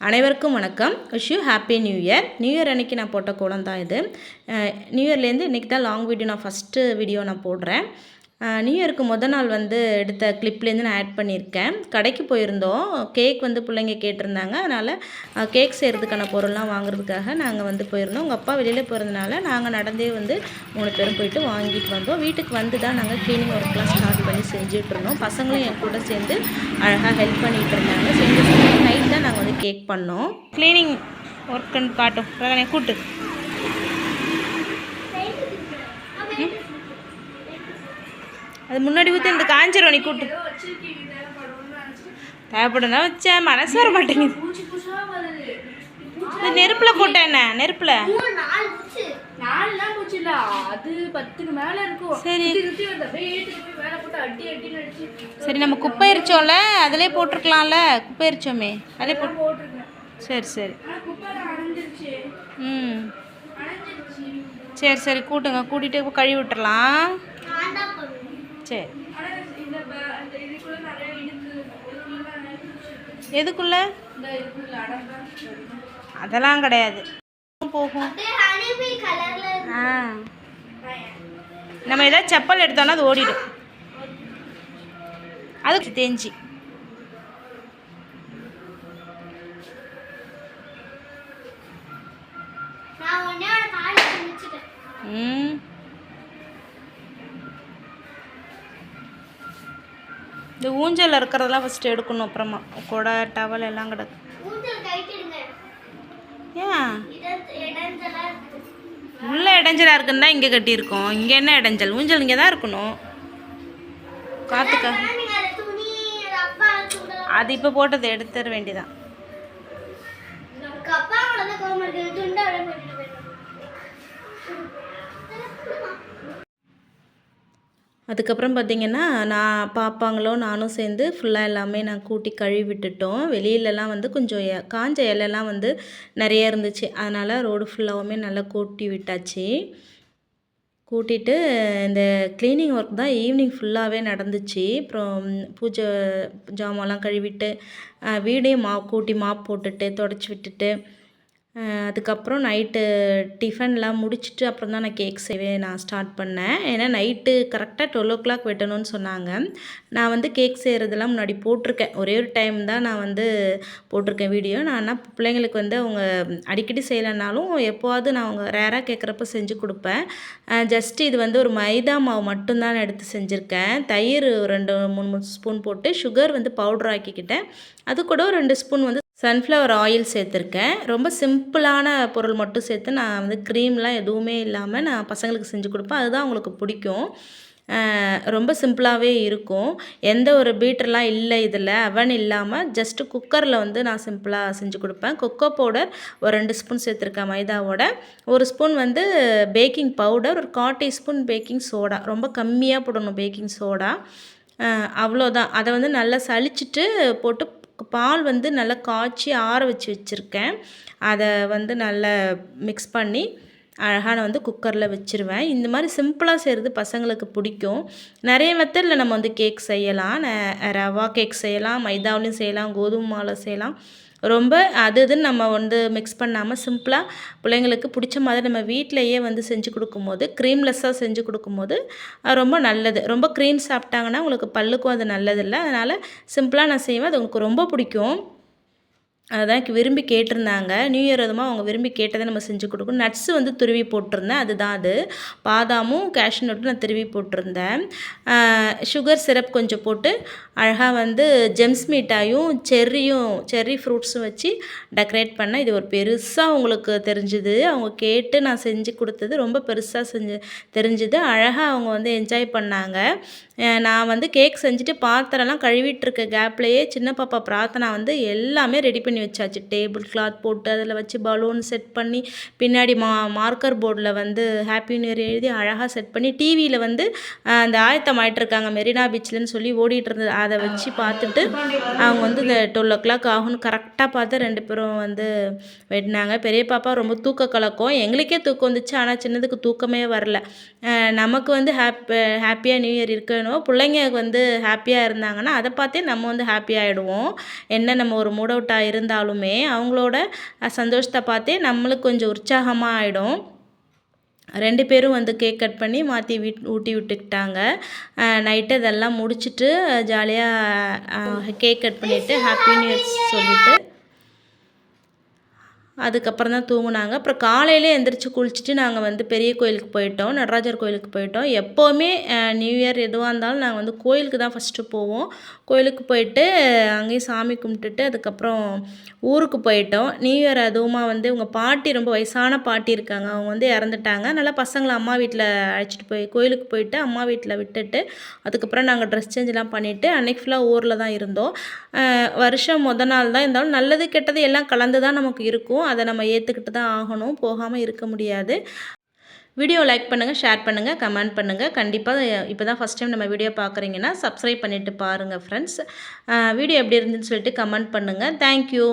அனைவருக்கும் வணக்கம். Wish you happy new year new year அன்னைக்கு நான் போட்ட கோலம் தான் இது நியூ இயர்லேருந்து இன்றைக்கி தான் லாங் வீடியோ நான் ஃபஸ்ட்டு வீடியோ நான் போடுறேன். நியூ இயருக்கு முத நாள் வந்து எடுத்த கிளிப்லேருந்து நான் ஆட் பண்ணியிருக்கேன் கடைக்கு போயிருந்தோம். கேக் வந்து பிள்ளைங்க கேட்டிருந்தாங்க. அதனால் கேக் செய்கிறதுக்கான பொருள்லாம் வாங்குறதுக்காக நாங்கள் வந்து போயிருந்தோம். உங்கள் அப்பா வெளியில் போகிறதுனால நாங்கள் நடந்தே வந்து மூணு பேரும் போயிட்டு வாங்கிட்டு வந்தோம். வீட்டுக்கு வந்து தான் நாங்கள் க்ளீனிங் ஒர்க்லாம் ஸ்டார்ட் பண்ணி செஞ்சுட்டு இருந்தோம் பசங்களும் என் கூட சேர்ந்து அழகாக ஹெல்ப் பண்ணிகிட்டு இருந்தாங்க. செஞ்சு நைட் தான் நாங்கள் வந்து கேக் பண்ணோம். க்ளீனிங் ஒர்க்குன்னு காட்டும். கூட்டு. அது முன்னாடி ஊற்றி இந்த காஞ்சிரும் நீ கூட்டு. தேவைப்படும் தான் வச்சேன் மனசு வர மாட்டேங்குது. இது நெருப்பில் போட்ட என்ன? நெருப்பில்? அது சரி. சரி நம்ம குப்பை எரிச்சோம்ல அதிலே போட்டிருக்கலாம்ல. குப்பை எரிச்சோமே அதிலே போட்டு. சரி சரி. ம். சரி சரி. கூட்டுங்க. கூட்டிகிட்டு கழுவி விட்டுறலாம். சரி. எதுக்குள்ள? அதெல்லாம் கிடையாது. போகும்? ஆ. நம்ம ஏதாவது செப்பல் எடுத்தோம்னா அது ஓடிடும். அது தேஞ்சி. ம். இந்த ஊஞ்சல் இருக்கிறதெல்லாம் ஃபஸ்ட்டு எடுக்கணும் அப்புறமா. கொடை டவல் எல்லாம் கிடக்கு. ஏன்? உள்ள இடைஞ்சலா இருக்குன்னு தான் இங்கே கட்டியிருக்கோம். இங்கே என்ன இடைஞ்சல்? ஊஞ்சல் இங்கே தான் இருக்கணும். காத்துக்க. அது இப்போ போட்டது எடுத்துட வேண்டியதான் அதுக்கப்புறம் பார்த்திங்கன்னா நான் பாப்பாங்களோ நானும் சேர்ந்து ஃபுல்லாக எல்லாமே நான் கூட்டி கழுவி விட்டுட்டோம் வெளியிலலாம் வந்து கொஞ்சம் எ- காஞ்ச இலைலாம் வந்து நிறைய இருந்துச்சு. அதனால் ரோடு ஃபுல்லாகவுமே நல்லா கூட்டி விட்டாச்சு. கூட்டிட்டு இந்த க்ளீனிங் ஒர்க் தான் ஈவினிங் ஃபுல்லாகவே நடந்துச்சு. அப்புறம் பூஜை ஜாமான்லாம் கழுவிட்டு வீடையும் மா கூட்டி மாப் போட்டுட்டு தொடச்சி விட்டுட்டு அதுக்கப்புறம் நைட்டு டிஃபன்லாம் முடிச்சுட்டு அப்புறம் தான் நான் கேக் செய்வே நான் ஸ்டார்ட் பண்ணேன். ஏன்னா நைட்டு கரெக்டாக டுவெல் ஓ கிளாக் வெட்டணும்னு சொன்னாங்க. நான் வந்து கேக் செய்கிறதெல்லாம் முன்னாடி போட்டிருக்கேன். ஒரே ஒரு டைம் தான் நான் வந்து போட்டிருக்கேன் வீடியோ நான் ஆனால் பிள்ளைங்களுக்கு வந்து அவங்க அடிக்கடி செய்யலைனாலும் எப்போவாவது நான் அவங்க ரேராக கேட்குறப்ப செஞ்சு கொடுப்பேன். ஜஸ்ட் இது வந்து ஒரு மைதா மாவு மட்டும்தான் நான் எடுத்து செஞ்சுருக்கேன். தயிர் ரெண்டு மூணு மூணு ஸ்பூன் போட்டு சுகர் வந்து பவுடர் ஆக்கிக்கிட்டேன். அது கூட ஒரு ரெண்டு ஸ்பூன் வந்து சன்ஃப்ளவர் ஆயில் சேர்த்துருக்கேன். ரொம்ப சிம்பிளான பொருள் மட்டும் சேர்த்து நான் வந்து க்ரீம்லாம் எதுவுமே இல்லாமல் நான் பசங்களுக்கு செஞ்சு கொடுப்பேன். அதுதான் அவங்களுக்கு பிடிக்கும். ரொம்ப சிம்பிளாகவே இருக்கும். எந்த ஒரு பீட்டர்லாம் இல்லை இதில். அவன் இல்லாமல் ஜஸ்ட்டு குக்கரில் வந்து நான் சிம்பிளாக செஞ்சு கொடுப்பேன். கொக்கோ பவுடர் ஒரு ரெண்டு ஸ்பூன் சேர்த்துருக்கேன் மைதாவோட. ஒரு ஸ்பூன் வந்து பேக்கிங் பவுடர் ஒரு கால் டீஸ்பூன் பேக்கிங் சோடா ரொம்ப கம்மியாக போடணும் பேக்கிங் சோடா அவ்வளோதான். அதை வந்து நல்லா சலிச்சிட்டு போட்டு பால் வந்து நல்லா காய்ச்சி ஆற வச்சு வச்சுருக்கேன். அதை வந்து நல்லா மிக்ஸ் பண்ணி அழகாக நான் வந்து குக்கரில் வச்சுருவேன். இந்த மாதிரி சிம்பிளாக செய்கிறது பசங்களுக்கு பிடிக்கும். நிறைய மெத்தடில் நம்ம வந்து கேக் செய்யலாம். ரவா கேக் செய்யலாம் மைதாவிலையும் செய்யலாம் கோதுமை மாவில் செய்யலாம். ரொம்ப அது இதுன்னு நம்ம வந்து மிக்ஸ் பண்ணாமல் சிம்பிளாக பிள்ளைங்களுக்கு பிடிச்ச மாதிரி நம்ம வீட்டிலையே வந்து செஞ்சு கொடுக்கும்போது க்ரீம்லெஸ்ஸாக செஞ்சு கொடுக்கும்போது ரொம்ப நல்லது. ரொம்ப க்ரீம் சாப்பிட்டாங்கன்னா உங்களுக்கு பல்லுக்கும் அது நல்லதில்லை. அதனால் சிம்பிளாக நான் செய்வேன். அது உங்களுக்கு ரொம்ப பிடிக்கும். அதுதான் விரும்பி கேட்டிருந்தாங்க. நியூ இயர் அதுமா அவங்க விரும்பி கேட்டதை நம்ம செஞ்சு கொடுக்கணும். நட்ஸு வந்து துருவி போட்டிருந்தேன். அதுதான் அது. பாதாமும் கேஷ்யூ நட்டும் நான் துருவி போட்டிருந்தேன். சுகர் சிரப் கொஞ்சம் போட்டு அழகாக வந்து ஜெம்ஸ் மிட்டாயும் செர்ரியும் செர்ரி ஃப்ரூட்ஸும் வச்சு டெக்கரேட் பண்ணேன். இது ஒரு பெருசாக உங்களுக்கு தெரிஞ்சுது. அவங்க கேட்டு நான் செஞ்சு கொடுத்தது ரொம்ப பெருசாக செஞ்சு தெரிஞ்சுது. அழகாக அவங்க வந்து என்ஜாய் பண்ணாங்க. நான் வந்து கேக் செஞ்சுட்டு பாத்திரம்லாம் கழுவிட்டு இருக்க கேப்லேயே சின்ன பாப்பா பிரார்த்தனா வந்து எல்லாமே ரெடி பண்ணி வச்சாச்சு. டேபிள் கிளாத் போட்டு அதில் வச்சு பலூன் செட் பண்ணி பின்னாடி மா மார்க்கர் போர்டில் வந்து ஹாப்பி நியூ இயர் எழுதி அழகாக செட் பண்ணி டிவியில் வந்து அந்த ஆயத்தம் ஆயிட்டிருக்காங்க. மெரினா பீச்லன்னு சொல்லி ஓடிட்டு இருந்தது. அதை வச்சு பார்த்துட்டு அவங்க வந்து இந்த டுவெல் ஓ கிளாக் ஆகும்னு கரெக்டாக பார்த்து ரெண்டு பேரும் வந்து வெட்டினாங்க. பெரிய பாப்பா ரொம்ப தூக்க கலக்கம். எங்களுக்கே தூக்கம் வந்துச்சு. ஆனால் சின்னதுக்கு தூக்கமே வரல. நமக்கு வந்து ஹாப்பி ஹாப்பியாக நியூ இயர் இருக்கணும் பிள்ளைங்க வந்து ஹாப்பியாக இருந்தாங்கன்னா அதை பார்த்தே நம்ம வந்து ஹாப்பி ஆகிடுவோம் என்ன நம்ம ஒரு மூட் அவுட்டாக இருந்து இருந்தாலுமே அவங்களோட சந்தோஷத்தை பார்த்தே நம்மளுக்கு கொஞ்சம் உற்சாகமாக ஆகிடும் ரெண்டு பேரும் வந்து கேக் கட் பண்ணி மாற்றி வீட் ஊட்டி விட்டுக்கிட்டாங்க. நைட்டு இதெல்லாம் முடிச்சுட்டு ஜாலியாக கேக் கட் பண்ணிவிட்டு ஹாப்பி நியூ இயர்ஸ் சொல்லிவிட்டு அதுக்கப்புறம் தான் தூங்கினாங்க. அப்புறம் காலையிலே எந்திரிச்சு குளிச்சுட்டு நாங்கள் வந்து பெரிய கோயிலுக்கு போயிட்டோம். நடராஜர் கோயிலுக்கு போயிட்டோம். எப்போவுமே நியூ இயர் எதுவாக இருந்தாலும் நாங்கள் வந்து கோயிலுக்கு தான் ஃபஸ்ட்டு போவோம். கோயிலுக்கு போயிட்டு அங்கேயும் சாமி கும்பிட்டுட்டு அதுக்கப்புறம் ஊருக்கு போயிட்டோம். நியூ இயர் அதுவுமா வந்து உங்கள் பாட்டி ரொம்ப வயசான பாட்டி இருக்காங்க. அவங்க வந்து இறந்துட்டாங்க. அதனால் பசங்களை அம்மா வீட்டில் அழைச்சிட்டு போய் கோயிலுக்கு போயிட்டு அம்மா வீட்டில் விட்டுட்டு அதுக்கப்புறம் நாங்கள் ட்ரெஸ் சேஞ்செலாம் பண்ணிவிட்டு அன்னைக்கு ஃபுல்லாக ஊரில் தான் இருந்தோம். வருஷம் முத நாள் தான். இருந்தாலும் நல்லது கெட்டது எல்லாம் கலந்து தான் நமக்கு இருக்கும். அதை நம்ம ஏற்றுக்கிட்டு தான் ஆகணும் போகாமல் இருக்க முடியாது. வீடியோ லைக் பண்ணுங்கள் ஷேர் பண்ணுங்கள் கமெண்ட் பண்ணுங்கள் கண்டிப்பாக இப்போ தான் ஃபஸ்ட் டைம் நம்ம வீடியோ பார்க்குறீங்கன்னா சப்ஸ்கிரைப் பண்ணிவிட்டு பாருங்கள் ஃப்ரெண்ட்ஸ் வீடியோ எப்படி இருந்துன்னு சொல்லிட்டு கமெண்ட் பண்ணுங்கள் தேங்க்யூ